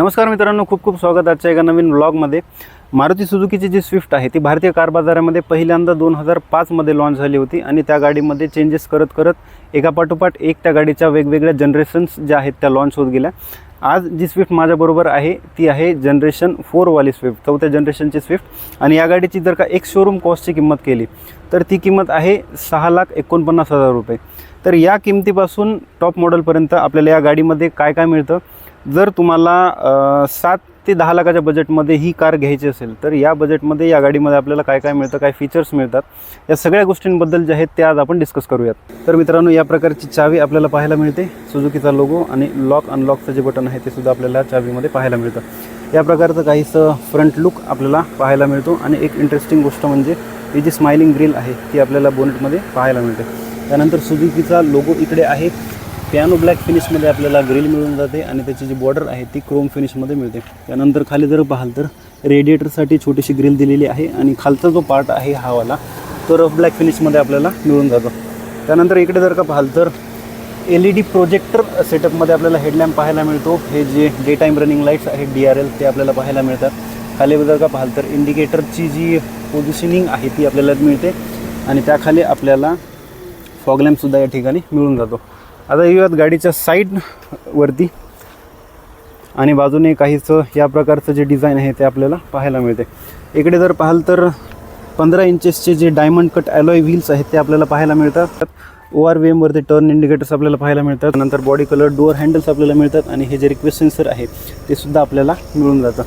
नमस्कार मित्रांनो खूप खूप स्वागत आजच्या एका नवीन ब्लॉगमध्ये मारुती सुझुकीची जी स्विफ्ट आहे ती भारतीय कार बाजारामध्ये पहिल्यांदा दोन हजार पाचमध्ये लॉन्च झाली होती आणि त्या गाडीमध्ये चेंजेस करत करत एकापाठोपाठ एक त्या गाडीच्या वेगवेगळ्या जनरेशन्स ज्या आहेत त्या लॉन्च होत गेल्या. आज जी स्विफ्ट माझ्याबरोबर आहे ती आहे जनरेशन फोरवाली स्विफ्ट चौथ्या जनरेशनची स्विफ्ट आणि या गाडीची जर का एक शोरूम कॉस्टची किंमत केली तर ती किंमत आहे सहा लाख एकोणपन्नास हजार रुपये. तर या किमतीपासून टॉप मॉडेलपर्यंत आपल्याला या गाडीमध्ये काय काय मिळतं? जर तुम्हाला सात ते दहा लाखाच्या बजेटमध्ये ही कार घ्यायची असेल तर या बजेटमध्ये या गाडीमध्ये आपल्याला काय काय मिळतं काय फीचर्स मिळतात या सगळ्या गोष्टींबद्दल जे आहेत ते आज आपण डिस्कस करूयात. तर मित्रांनो या प्रकारची चावी आपल्याला पाहायला मिळते सुझुकीचा लोगो आणि लॉक अनलॉकचं जे बटन आहे ते सुद्धा आपल्याला चावीमध्ये पाहायला मिळतं. या प्रकारचं काहीसं फ्रंट लुक आपल्याला पाहायला मिळतो आणि एक इंटरेस्टिंग गोष्ट म्हणजे ही जी स्माइलिंग ग्रिल आहे ती आपल्याला बोनेटमध्ये पाहायला मिळते. त्यानंतर सुझुकीचा लोगो इकडे आहे. पियानो ब्लॅक फिनिशमध्ये आपल्याला ग्रिल मिळून जाते आणि त्याची जी बॉर्डर आहे ती क्रोम फिनिशमध्ये मिळते. त्यानंतर खाली जर पाहाल तर रेडिएटरसाठी छोटीशी ग्रिल दिलेली आहे आणि खालचा जो पार्ट आहे हावाला तो रफ ब्लॅक फिनिशमध्ये आपल्याला मिळून जातो. त्यानंतर इकडे जर का पाहाल तर एल ई डी प्रोजेक्टर सेटअपमध्ये आपल्याला हेडलॅम्प पाहायला मिळतो. हे जे डे टाईम रनिंग लाईट्स आहेत डी आर एल ते आपल्याला पाहायला मिळतात. खाली जर का पाहाल तर इंडिकेटरची जी पोझिशनिंग आहे ती आपल्याला मिळते. आणि त्याखाली आपल्याला फॉगलॅम्पसुद्धा या ठिकाणी मिळून जातो. आता येऊयात गाडीच्या साईडवरती आणि बाजूने काहीचं या प्रकारचं जे डिझाईन आहे ते आपल्याला पाहायला मिळते. इकडे जर पाहाल तर पंधरा इंचेसचे जे डायमंड कट ॲलॉय व्हील्स आहेत ते आपल्याला पाहायला मिळतात. ओ आर व्ही एमवरती टर्न इंडिकेटर्स आपल्याला पाहायला मिळतात. नंतर बॉडी कलर डोअर हँडल्स आपल्याला मिळतात. आणि हे जे रिक्वेस्ट सेन्सर आहे ते सुद्धा आपल्याला मिळून जातं.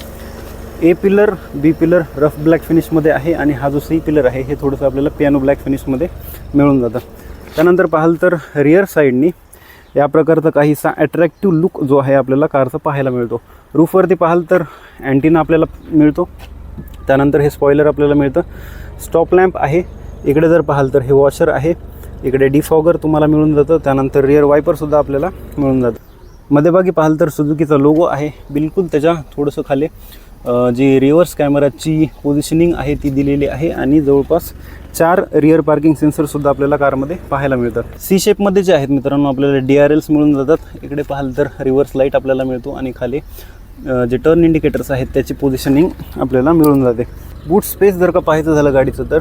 A pillar B pillar rough black फिनिशमध्ये आहे. आणि हा जो सी पिलर आहे हे थोडंसं आपल्याला पियानो ब्लॅक फिनिशमध्ये मिळून जातं. त्यानंतर पाहाल तर रिअर साईडनी या प्रकारचा काहीसा ॲट्रॅक्टिव्ह लुक जो आहे आपल्याला कारचा पाहायला मिळतो. रूफवरती पाहाल तर अँटीना आपल्याला मिळतो. त्यानंतर हे स्पॉयलर आपल्याला मिळतं. स्टॉप लॅम्प आहे. इकडे जर पाहाल तर हे वॉशर आहे. इकडे डिफॉगर तुम्हाला मिळून जातं. त्यानंतर रिअर वायपरसुद्धा आपल्याला मिळून जातं. मध्यभागी पाहाल तर सुजुकीचा लोगो आहे. बिलकुल त्याच्या थोडंसं खाली. जी रिव्हर्स कॅमेराची पोझिशनिंग आहे ती दिलेली आहे आणि जवळपास चार रिअर पार्किंग सेन्सरसुद्धा आपल्याला कारमध्ये पाहायला मिळतात. सी शेपमध्ये जे आहेत मित्रांनो आपल्याला डी आर एल्स मिळून जातात. इकडे पाहाल तर रिव्हर्स लाइट आपल्याला मिळतो आणि खाली जे टर्न इंडिकेटर्स आहेत त्याची पोझिशनिंग आपल्याला मिळून जाते. बूट स्पेस जर का पाहायचं झालं गाडीचं तर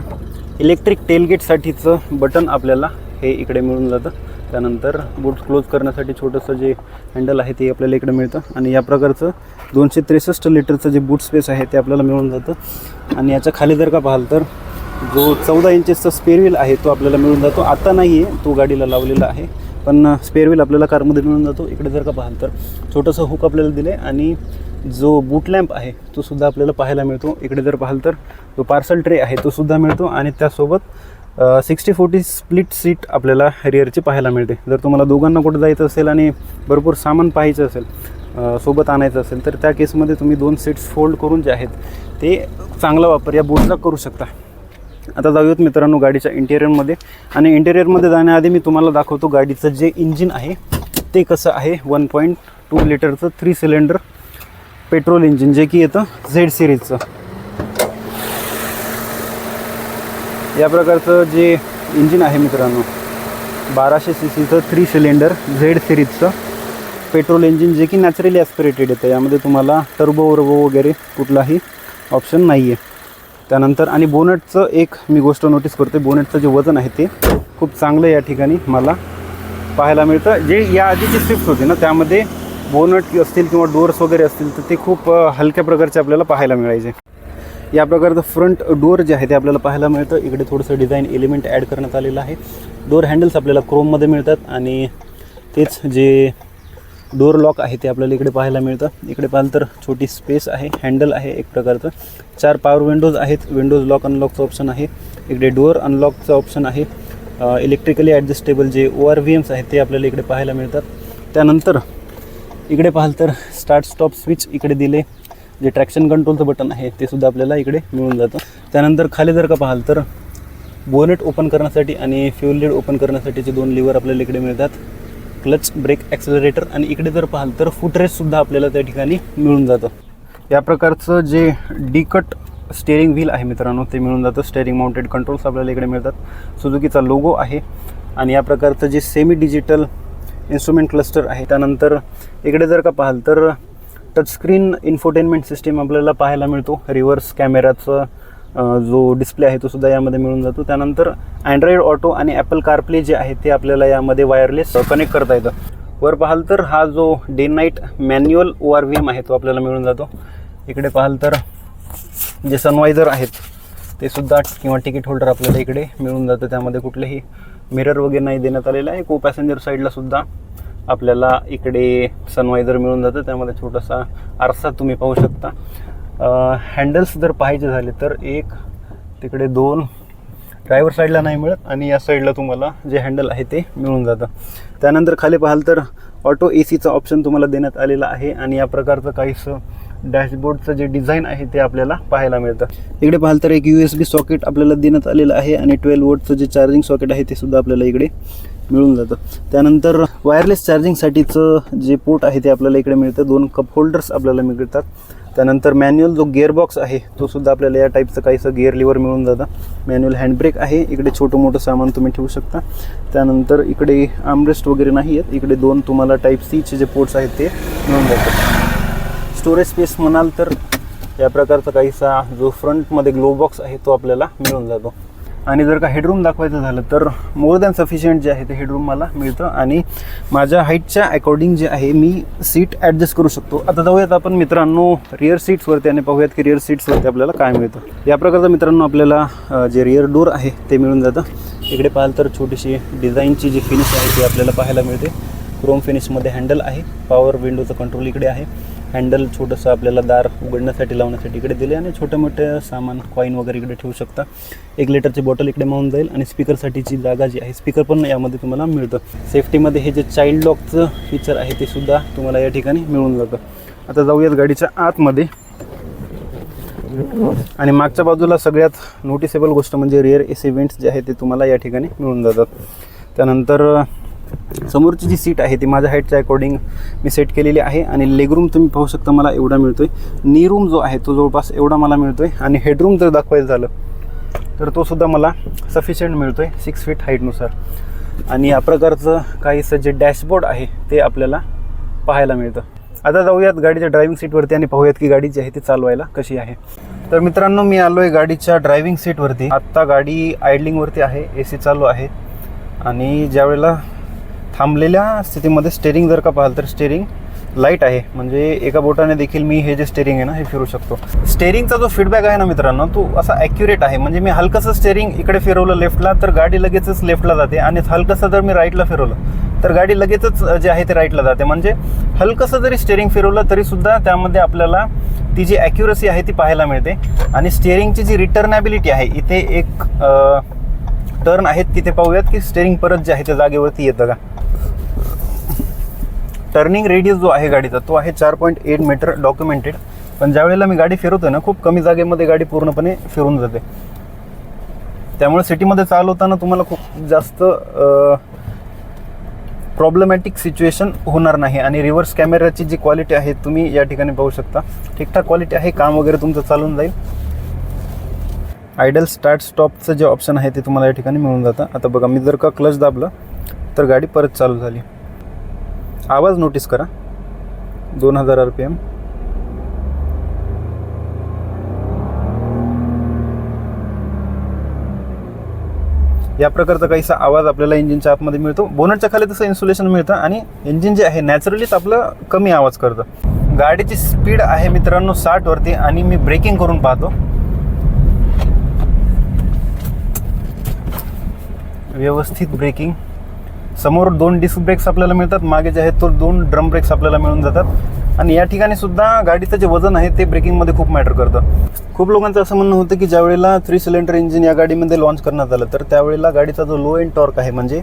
इलेक्ट्रिक टेलगेटसाठीचं बटन आपल्याला हे इकडे मिळून जातं. त्यानंतर बूट क्लोज करण्यासाठी छोटंसं जे हँडल आहे ते आपल्याला इकडे मिळतं. आणि या प्रकारचं दोनशे त्रेसष्ट लिटरचं जे बूट स्पेस आहे ते आपल्याला मिळून जातं. आणि याच्या खाली जर का पाहाल तर जो चौदा इंचेसचा स्पेअरव्हील आहे तो आपल्याला मिळून जातो. आता नाही आहे तो गाडीला लावलेला आहे. पण स्पेअरव्हील आपल्याला कारमध्ये मिळून जातो. इकडे जर का पाहाल तर छोटंसं हुक आपल्याला दिलं आहे आणि जो बूट लॅम्प आहे तो सुद्धा आपल्याला पाहायला मिळतो. इकडे जर पाहाल तर जो पार्सल ट्रे आहे तो सुद्धा मिळतो. आणि त्यासोबत सिक्स्टी फोर्टी स्प्लिट सीट आपल्याला रिअरची पाहायला मिळते. जर तुम्हाला दोघांना कुठं जायचं असेल आणि भरपूर सामान पाहायचं असेल सोबत आणायचं असेल तर त्या केसमध्ये तुम्ही दोन सीट्स फोल्ड करून जे आहेत ते चांगला वापर या बोटला करू शकता. आता जाऊयात मित्रांनो गाडीच्या इंटेरियरमध्ये आणि इंटेरियरमध्ये जाण्याआधी मी तुम्हाला दाखवतो गाडीचं जे इंजिन आहे ते कसं आहे. वन पॉईंट टू लिटरचं थ्री सिलेंडर पेट्रोल इंजिन जे की येतं झेड सिरीजचं या प्रकारचं जे इंजिन आहे मित्रांनो बाराशे सी सीचं थ्री सिलेंडर झेड सिरीजचं पेट्रोल इंजिन जे की नॅचरली ॲस्पिरेटेड येतं. यामध्ये तुम्हाला टर्बो वर्बो वगैरे कुठलाही ऑप्शन नाही आहे त्यानंतर आणि बोनटचं एक मी गोष्ट नोटीस करते बोनटचं जे वजन आहे ते खूप चांगलं या ठिकाणी मला पाहायला मिळतं. जे या आधीची स्विफ्ट होती ना त्यामध्ये बोनट असतील किंवा डोअर्स वगैरे असतील तर ते खूप हलक्या प्रकारचे आपल्याला पाहायला मिळायचे. या प्रकारचं फ्रंट डोअर जे आहे ते आपल्याला पाहायला मिळतं. इकडे थोडंसं डिझाईन एलिमेंट ॲड करण्यात आलेलं आहे. डोअर हँडल्स आपल्याला क्रोममध्ये मिळतात आणि तेच जे डोअर लॉक आहे ते आपल्याला इकडे पाहायला मिळतं. इकडे पाहाल तर छोटी स्पेस आहे हँडल आहे एक प्रकारचं. चार पॉवर विंडोज आहेत. विंडोज लॉक अनलॉकचं ऑप्शन आहे. इकडे डोअर अनलॉकचं ऑप्शन आहे. इलेक्ट्रिकली ॲडजस्टेबल जे ओ आर व्ही एम्स आहेत ते आपल्याला इकडे पाहायला मिळतात. त्यानंतर इकडे पाहाल तर स्टार्ट स्टॉप स्विच इकडे दिले. जे ट्रॅक्शन कंट्रोलचं बटन आहे ते सुद्धा आपल्याला इकडे मिळून जातं. त्यानंतर खाली जर का पाहाल तर बोनेट ओपन करण्यासाठी आणि फ्युल लीड ओपन करण्यासाठीचे दोन लिव्हर आपल्याला इकडे मिळतात. क्लच ब्रेक ॲक्सेलरेटर आणि इकडे जर पाहाल तर फुटरेससुद्धा आपल्याला त्या ठिकाणी मिळून जातं. या प्रकारचं जे डिकट स्टेअरिंग व्हील आहे मित्रांनो ते मिळून जातं. स्टेअरिंग माउंटेड कंट्रोल्स आपल्याला इकडे मिळतात. सुझुकीचा लोगो आहे आणि या प्रकारचं जे सेमी डिजिटल इन्स्ट्रुमेंट क्लस्टर आहे त्यानंतर इकडे जर का पाहाल तर टचस्क्रीन इन्फोटेनमेंट सिस्टीम आपल्याला पाहायला मिळतो. रिव्हर्स कॅमेराचं जो डिस्प्ले आहे तो सुद्धा यामध्ये मिळून जातो. त्यानंतर अँड्रॉइड ऑटो आणि ॲपल कारप्ले जे आहे ते आपल्याला यामध्ये वायरलेस कनेक्ट करता येतं. वर पाहाल तर हा जो day night manual O R V M आहे तो आपल्याला मिळून जातो. इकडे पाहाल तर जे सनवायझर आहेत ते सुद्धा किंवा तिकीट होल्डर आपल्याला इकडे मिळून जातं. त्यामध्ये कुठलेही मिरर वगैरे नाही देण्यात आलेलं आहे. को पॅसेंजर साईडला सुद्धा आपल्याला इकडे सनवायझर मिळून जातं त्यामध्ये छोटासा आरसा तुम्ही पाहू शकता. हँडल्स जर पाहायचे झाले तर एक तिकडे दोन ड्रायव्हर साईडला नाही मिळत आणि या साईडला तुम्हाला जे हँडल आहे ते मिळून जातं. त्यानंतर खाली पाहाल तर ऑटो ए सीचा ऑप्शन तुम्हाला देण्यात आलेला आहे आणि या प्रकारचं काहीसं डॅशबोर्डचं जे डिझाईन आहे ते आपल्याला पाहायला मिळतं. इकडे पाहाल तर एक यू एस बी सॉकेट आपल्याला देण्यात आलेलं आहे आणि ट्वेल्व वोटचं जे चार्जिंग सॉकेट आहे ते सुद्धा आपल्याला इकडे मिळून जातं. त्यानंतर वायरलेस चार्जिंगसाठीचं जे पोर्ट आहे ते आपल्याला इकडे मिळतं. दोन कप होल्डर्स आपल्याला मिळतात. त्यानंतर मॅन्युअल जो गिअरबॉक्स आहे तो सुद्धा आपल्याला या टाईपचं काहीसं गिअर लिव्हर मिळून जातं. मॅन्युअल हँडब्रेक आहे. इकडे छोटं मोठं सामान तुम्ही ठेवू शकता. त्यानंतर इकडे आमरेस्ट वगैरे नाही आहेत. इकडे दोन तुम्हाला टाईप सीचे जे पोर्ट्स आहेत ते मिळून जातात. स्टोरेज स्पेस म्हणाल तर या प्रकारचा काहीसा जो फ्रंटमध्ये ग्लो बॉक्स आहे तो आपल्याला मिळून जातो. आणि जर का हेडरूम दाखवायचं झालं तर मोर दॅन सफिशियंट जे आहे ते हेडरूम मला मिळतं. आणि माझ्या हाईटच्या अकॉर्डिंग जे आहे मी सीट ॲडजस्ट करू शकतो. आता जाऊयात आपण मित्रांनो रिअर सीट्सवरती आणि पाहूयात की रिअर सीट्सवरती आपल्याला काय मिळतं. या प्रकारचं मित्रांनो आपल्याला जे रिअर डोर आहे ते मिळून जातं. इकडे पाहाल तर छोटीशी डिझाईनची जी फिनिश आहे ती आपल्याला पाहायला मिळते. क्रोम फिनिशमध्ये हँडल आहे. पॉवर विंडोचं कंट्रोल इकडे आहे. हँडल छोटंसं आपल्याला दार उघडण्यासाठी लावण्यासाठी इकडे दिले आणि छोटं मोठं सामान कॉईन वगैरे इकडे ठेवू शकता. एक लिटरची बॉटल इकडे मावून जाईल आणि स्पीकरसाठीची जागा जी आहे स्पीकर पण यामध्ये तुम्हाला मिळतं. सेफ्टीमध्ये हे जे चाइल्ड लॉकचं फीचर आहे ते सुद्धा तुम्हाला या ठिकाणी मिळून जातं. आता जाऊयात गाडीच्या आतमध्ये. आणि मागच्या बाजूला सगळ्यात नोटिसेबल गोष्ट म्हणजे रिअर एस इव्हेंट्स जे आहे ते तुम्हाला या ठिकाणी मिळून जातात. त्यानंतर समोरची जी सीट आहे ती माझ्या हाईटच्या अकॉर्डिंग मी सेट केलेली आहे आणि लेगरूम तुम्ही पाहू शकता मला एवढा मिळतोय. नी रूम जो आहे तो जवळपास एवढा मला मिळतोय आणि हेडरूम जर दाखवायचं झालं तर तो सुद्धा मला सफिशियंट मिळतोय सिक्स फीट हाईटनुसार आणि या प्रकारचं काहीसं जे डॅशबोर्ड आहे ते आपल्याला पाहायला मिळतं. आता जाऊयात गाडीच्या ड्रायव्हिंग सीटवरती आणि पाहूयात की गाडी जी आहे ती चालवायला कशी आहे. तर मित्रांनो मी आलो आहे गाडीच्या ड्रायव्हिंग सीटवरती आत्ता गाडी आयडलिंगवरती आहे ए सी चालू आहे. आणि ज्यावेळेला थांबलेल्या स्थितीमध्ये स्टेरिंग जर का पाहाल तर स्टेरिंग लाइट आहे. म्हणजे एका बोटाने देखील मी हे जे स्टेरिंग आहे ना हे फिरू शकतो. स्टेरिंगचा जो फीडबॅक आहे ना मित्रांनो तो असा ॲक्युरेट आहे. म्हणजे मी हलकंसं स्टेरिंग इकडे फिरवलं लेफ्टला तर गाडी लगेचच लेफ्टला जाते. आणि हलकंसं जर मी राईटला फिरवलं तर गाडी लगेचच जे आहे ते राईटला जाते. म्हणजे हलकंसं जरी स्टेरिंग फिरवलं तरीसुद्धा त्यामध्ये आपल्याला ती जी ॲक्युरसी आहे ती पाहायला मिळते. आणि स्टेरिंगची जी रिटर्नॅबिलिटी आहे इथे एक टर्न आहेत की ते पाहूयात की स्टेरिंग परत जे आहे त्या जागेवरती येतं का? टर्निंग रेडियस जो आहे गाडीचा तो आहे चार पॉईंट एट मीटर डॉक्युमेंटेड पण ज्यावेळेला मी गाडी फिरवतो ना खूप कमी जागेमध्ये गाडी पूर्णपणे फिरून जाते. त्यामुळे सिटीमध्ये चालवताना तुम्हाला खूप जास्त प्रॉब्लेमॅटिक सिच्युएशन होणार नाही. आणि रिव्हर्स कॅमेराची जी क्वालिटी आहे तुम्ही या ठिकाणी पाहू शकता. ठीकठाक क्वालिटी आहे काम वगैरे तुमचं चालून जाईल. आयडल स्टार्ट स्टॉपचं जे ऑप्शन आहे ते तुम्हाला या ठिकाणी मिळून जातं. आता बघा मी जर का क्लच दाबलं तर गाडी परत चालू झाली. आवाज नोटीस करा. दोन हजार आर पी एम या प्रकारचा काहीसा आवाज आपल्याला इंजिनच्या आतमध्ये मिळतो. बोनटच्या खाली तसं इन्सुलेशन मिळतं आणि इंजिन जे आहे नॅचरलीच आपलं कमी आवाज करतं. गाडीची स्पीड आहे मित्रांनो साठवरती आणि मी ब्रेकिंग करून पाहतो. व्यवस्थित ब्रेकिंग समोर दोन डिस्क ब्रेक्स आपल्याला मिळतात मागे जे आहेत तो दोन ड्रम ब्रेक्स आपल्याला मिळून जातात. आणि या ठिकाणी सुद्धा गाडीचं जे वजन आहे ते ब्रेकिंगमध्ये खूप मॅटर करतं. खूप लोकांचं असं म्हणणं होतं की ज्यावेळेला थ्री सिलेंडर इंजिन या गाडीमध्ये लॉन्च करण्यात आलं तर त्यावेळेला गाडीचा जो लो एंड टॉर्क आहे म्हणजे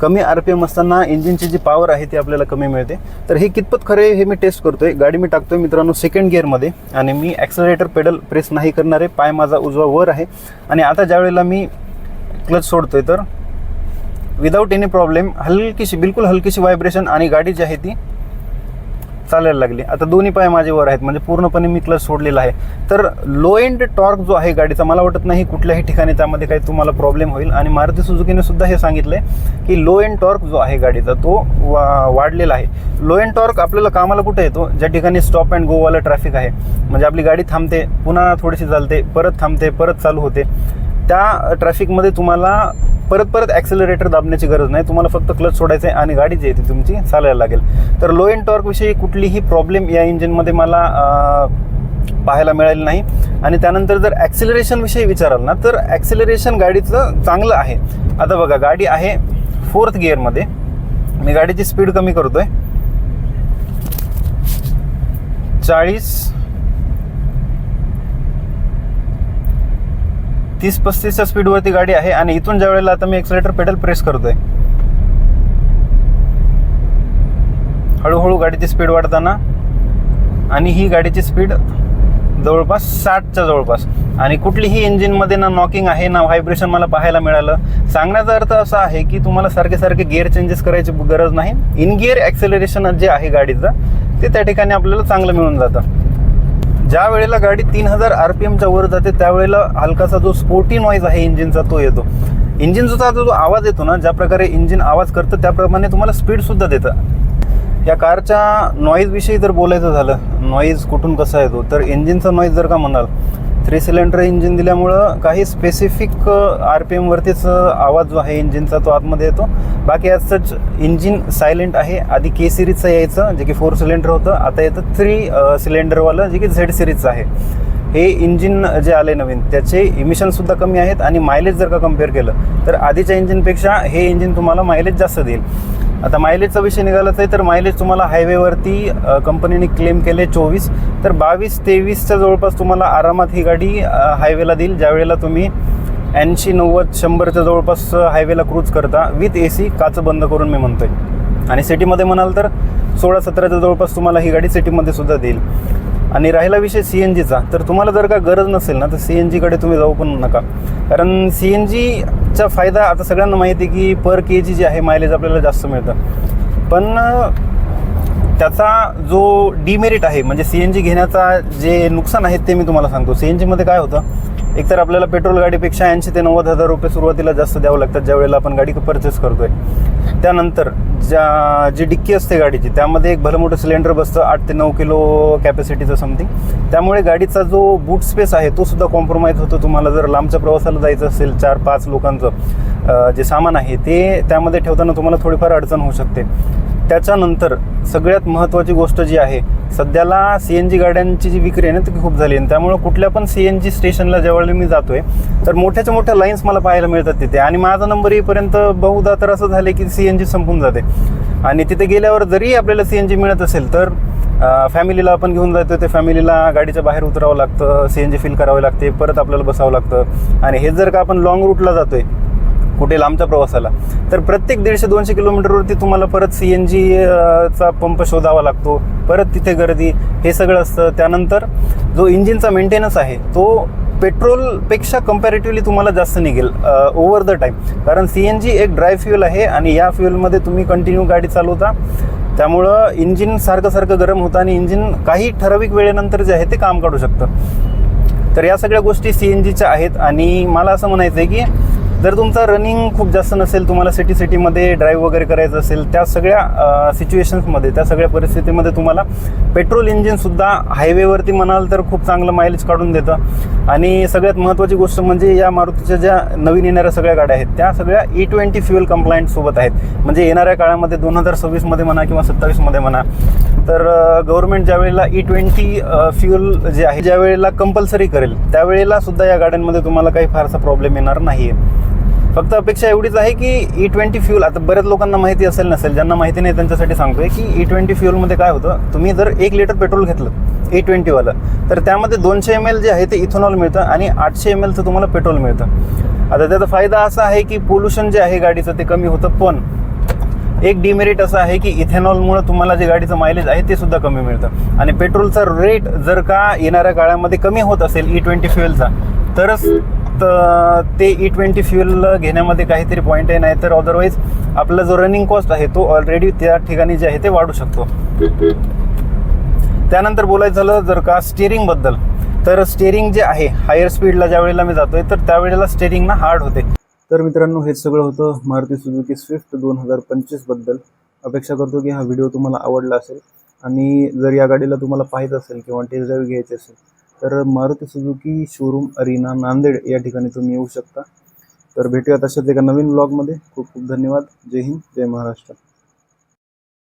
कमी आर पी एम असताना इंजिनची जी पॉवर आहे ती आपल्याला कमी मिळते. तर हे कितपत खरे हे मी टेस्ट करतोय. गाडी मी टाकतोय मित्रांनो सेकंड गिअरमध्ये आणि मी ॲक्सलरेटर पेडल प्रेस नाही करणारे पाय माझा उजवा वर आहे. आणि आता ज्यावेळेला मी क्लच सोडतोय तर विदाऊट एनी प्रॉब्लेम हलकीशी बिलकुल हलकीशी व्हायब्रेशन आणि गाडी जी आहे ती चालायला लागली. आता दोन्ही पाय माझे वर आहेत म्हणजे पूर्णपणे मी क्लच सोडलेला आहे. तर लो एंड टॉर्क जो आहे गाडीचा मला वाटत नाही कुठल्याही ठिकाणी त्यामध्ये काही तुम्हाला प्रॉब्लेम होईल. आणि मारुती सुझुकीने सुद्धा हे सांगितलंय की लो एंड टॉर्क जो आहे गाडीचा तो वा वाढलेला आहे. लो एंड टॉर्क आपल्याला कामाला कुठे येतो? ज्या ठिकाणी स्टॉप अँड गोवाला ट्रॅफिक आहे. म्हणजे आपली गाडी थांबते पुन्हा थोडीशी चालते परत थांबते परत चालू होते. त्या ट्रॅफिकमध्ये तुम्हाला परत परत ॲक्सिलरेटर दाबण्याची गरज नाही. तुम्हाला फक्त क्लच सोडायचं आहे आणि गाडी जी आहे ती तुमची चालायला लागेल. तर लो एंड टॉर्कविषयी कुठलीही प्रॉब्लेम या इंजिनमध्ये मला पाहायला मिळाली नाही. आणि त्यानंतर जर ॲक्सिलरेशनविषयी विचाराल ना तर ॲक्सिलरेशन गाडीचं चांगलं आहे. आता बघा गाडी आहे फोर्थ गिअरमध्ये मी गाडीची स्पीड कमी करतोय. चाळीस तीस पस्तीसच्या स्पीडवरती गाडी आहे आणि इथून ज्या वेळेला आता मी एक्सलेटर पेडल प्रेस करतोय हळूहळू गाडीची स्पीड वाढताना आणि ही गाडीची स्पीड जवळपास साठच्या जवळपास. आणि कुठलीही इंजिनमध्ये ना नॉकिंग आहे ना व्हायब्रेशन मला पाहायला मिळालं. सांगण्याचा अर्थ असा आहे की तुम्हाला सारखे सारखे गिअर चेंजेस करायची गरज नाही. इन गिअर ॲक्सेलरेशन जे आहे गाडीचं ते त्या ठिकाणी आपल्याला चांगलं मिळून जातं. ज्या वेळेला गाडी तीन हजार आर पी एमच्या वर जाते त्यावेळेला हलकासा जो स्पोर्टी नॉईज आहे इंजिनचा तो येतो. इंजिनचा जो आवाज येतो ना ज्या प्रकारे इंजिन आवाज करतं त्याप्रमाणे तुम्हाला स्पीडसुद्धा देतं. या कारच्या नॉईजविषयी जर बोलायचं झालं नॉईज कुठून कसा येतो तर इंजिनचा नॉईज जर का म्हणाल थ्री सिलेंडर इंजिन दिल्यामुळं काही स्पेसिफिक आर पी एमवरतीच आवाज जो आहे इंजिनचा तो आतमध्ये येतो. बाकी आज सच इंजिन सायलेंट आहे. आधी के सिरीजचं यायचं जे की फोर सिलेंडर होतं. आता येतं थ्री सिलेंडरवालं जे की झेड सिरीजचं आहे. हे इंजिन जे आले नवीन त्याचे इमिशनसुद्धा कमी आहेत आणि मायलेज जर का कंपेअर केलं तर आधीच्या इंजिनपेक्षा हे इंजिन तुम्हाला मायलेज जास्त देईल. आता मायलेजचा विषय निघालाच आहे तर मायलेज तुम्हाला हायवेवरती कंपनीने क्लेम केले चोवीस. तर बावीस तेवीसच्या जवळपास तुम्हाला आरामात ही गाडी हायवेला देईल ज्यावेळेला तुम्ही ऐंशी नव्वद शंभरच्या जवळपास हायवेला क्रूज करता. विथ ए सी काचं बंद करून मी म्हणतोय. आणि सिटीमध्ये म्हणाल तर सोळा सतराच्या जवळपास तुम्हाला ही गाडी सिटीमध्ये सुद्धा देईल. आणि राहिला विषय सी एन जीचा तर तुम्हाला जर का गरज नसेल ना तर सी एन जीकडे तुम्ही जाऊ पण नका. कारण सी एन जीचा फायदा आता सगळ्यांना माहिती आहे की पर के जी जे आहे मायलेज आपल्याला जास्त मिळतं. पण त्याचा जो डिमेरिट आहे म्हणजे सी एन जी घेण्याचा जे नुकसान आहे ते मी तुम्हाला सांगतो. सी एन जीमध्ये काय होतं? एकतर आपल्याला पेट्रोल गाडीपेक्षा ऐंशी ते नव्वद हजार रुपये सुरुवातीला जास्त द्यावं लागतात ज्या वेळेला आपण गाडी परचेस करतोय. त्यानंतर ज्या जी डिक्की असते गाडीची त्यामध्ये एक भलं मोठं सिलेंडर बसतं आठ ते नऊ किलो कॅपॅसिटीचं समथिंग त्यामुळे गाडीचा जो बूट स्पेस आहे तो सुद्धा कॉम्प्रोमाइज होतो. तुम्हाला जर लांबच्या प्रवासाला जायचं असेल चार पाच लोकांचं जे सामान आहे ते त्यामध्ये ठेवताना तुम्हाला थोडीफार अडचण होऊ शकते. त्याच्यानंतर सगळ्यात महत्त्वाची गोष्ट जी आहे सध्याला सी एन जी गाड्यांची जी विक्री आहे ना ती खूप झाली आणि त्यामुळे कुठल्या पण सी एन जी स्टेशनला ज्यावेळेला मी जातोय तर मोठ्याच्या मोठ्या लाईन्स मला पाहायला मिळतात तिथे. आणि माझा नंबर येईपर्यंत बहुधा तर असं झालं की सी एन जी संपून जाते. आणि तिथे गेल्यावर जरी आपल्याला सी एन जी मिळत असेल तर फॅमिलीला आपण घेऊन जातो ते फॅमिलीला गाडीच्या बाहेर उतरावं लागतं सी एन जी फिल करावं लागते परत आपल्याला बसावं लागतं. आणि हे जर का आपण लॉंग रूटला जातोय कुठे लांबच्या प्रवासाला. तर प्रत्येक दीडशे दोनशे किलोमीटरवरती तुम्हाला परत सी एन जीचा पंप शोधावा लागतो. परत तिथे गर्दी हे सगळं असतं. त्यानंतर जो इंजिनचा मेंटेनन्स आहे तो पेट्रोलपेक्षा कम्पॅरेटिव्हली तुम्हाला जास्त निघेल ओव्हर द टाईम कारण सी एन जी एक ड्राय फ्युअल आहे आणि या फ्युअलमध्ये तुम्ही कंटिन्यू गाडी चालवता. त्यामुळं इंजिन सारखं सारखं गरम होतं आणि इंजिन काही ठराविक वेळेनंतर जे आहे ते काम काढू शकतं. तर या सगळ्या गोष्टी सी एन जीच्या आहेत आणि मला असं म्हणायचं आहे की जर तुमचा रनिंग खूप जास्त नसेल तुम्हाला सिटी सिटीमध्ये ड्राईव्ह वगैरे करायचं असेल त्या सगळ्या सिच्युएशन्समध्ये त्या सगळ्या परिस्थितीमध्ये तुम्हाला पेट्रोल इंजिनसुद्धा हायवेवरती म्हणाल तर खूप चांगलं मायलेज काढून देतं. आणि सगळ्यात महत्त्वाची गोष्ट म्हणजे या मारुतीच्या ज्या नवीन येणाऱ्या सगळ्या गाड्या आहेत त्या सगळ्या ई ट्वेंटी फ्युएल कंप्लायंटसोबत आहेत. म्हणजे येणाऱ्या काळामध्ये दोन हजार सव्वीसमध्ये म्हणा किंवा सत्तावीसमध्ये म्हणा तर गव्हर्नमेंट ज्या वेळेला ई ट्वेंटी फ्युअल जे आहे ज्या वेळेला कंपल्सरी करेल त्यावेळेला सुद्धा या गाड्यांमध्ये तुम्हाला काही फारसा प्रॉब्लेम येणार नाही आहे फक्त अपेक्षा एवढीच आहे की ई ट्वेंटी फ्युल आता बऱ्याच लोकांना माहिती असेल नसेल ज्यांना माहिती नाही त्यांच्यासाठी सांगतोय की ई ट्वेंटी फ्युलमध्ये काय होतं तुम्ही जर एक लिटर पेट्रोल घेतलं e ई ट्वेंटीवालं तर त्यामध्ये दोनशे एम एल जे आहे ते इथेनॉल मिळतं आणि आठशे एम एलचं तुम्हाला पेट्रोल मिळतं. आता त्याचा फायदा असा आहे की पोल्युशन जे आहे गाडीचं ते कमी होतं पण एक डिमेरिट असं आहे की इथेनॉलमुळे तुम्हाला जे गाडीचं मायलेज आहे ते सुद्धा कमी मिळतं. आणि पेट्रोलचा रेट जर का येणाऱ्या काळामध्ये कमी होत असेल ई ट्वेंटी फ्युएलचा तरच तर ते ई ट्वेंटी फ्युएल घेण्यामध्ये काहीतरी पॉईंट आहे नाही तर अदरवाईज आपला जो रनिंग कॉस्ट आहे तो ऑलरेडी त्या ठिकाणी जे आहे ते वाढू शकतो. त्यानंतर बोलायचं झालं जर का स्टेअरिंगबद्दल तर स्टेअरिंग जे आहे हायर स्पीडला ज्या वेळेला मी जातोय तर त्यावेळेला स्टेअरिंग ना हार्ड होते. तर मित्रांनो हे सगळं होतं मारुती सुझुकी स्विफ्ट दोन हजार पंचवीसबद्दल अपेक्षा करतो की हा व्हिडिओ तुम्हाला आवडला असेल. आणि जर या गाडीला तुम्हाला पाहिजे असेल किंवा टेस्ट ड्राईव्ह घ्यायची असेल तर Maruti Suzuki showroom Arena Nanded या ठिकाणी तुम्ही येऊ शकता. तर भेटूया तशाच एका नवीन ब्लॉगमध्ये खूप खूप धन्यवाद. जय हिंद. जय महाराष्ट्र.